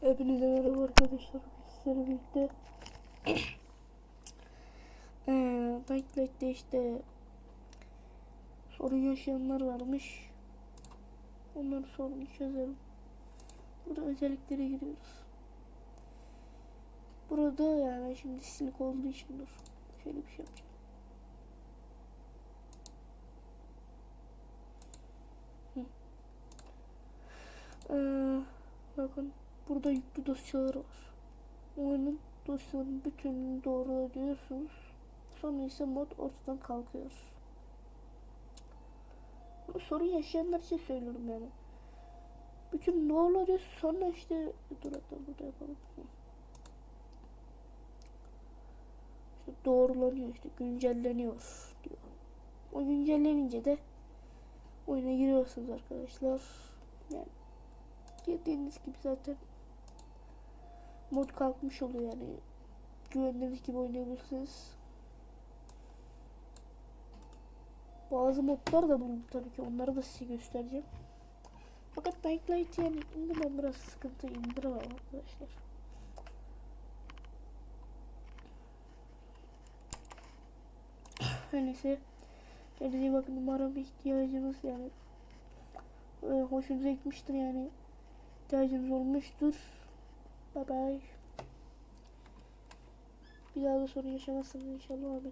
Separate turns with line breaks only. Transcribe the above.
Hepinize merhaba arkadaşlar. Sizlerle birlikte Backlight'te işte sorun yaşayanlar varmış. Onların sorunu çözelim. Burada özelliklere giriyoruz. Burada yani şimdi silik olduğu için dur. Şöyle bir şey yapacağım. Hı. Eee, bakın burada yüklü dosyalar var. Oyunun dosyaların bütününü doğrulayabiliyorsunuz. Sonra ise mod ortadan kalkıyor. Bunu sorun yaşayanlar için söylüyorum yani. Bütün doğrulanıyor sonra işte dur hatta burada yapalım. İşte doğrulanıyor işte güncelleniyor diyor. O güncellenince de oyuna giriyorsunuz arkadaşlar. Yani Dediğiniz gibi zaten mod kalkmış oluyor yani. Güvendiğiniz gibi oynayabilirsiniz. Bazı modlar da bulundum tabii ki. Onları da size göstereceğim. Fakat Night Light yani indirmem biraz sıkıntı indiremem arkadaşlar. Öyleyse kendinize bakın. Umarım ihtiyacınız yani e, hoşunuza gitmiştir yani ihtiyacınız olmuştur. Bye bye. Bir daha da sorun yaşamazsınız inşallah abi.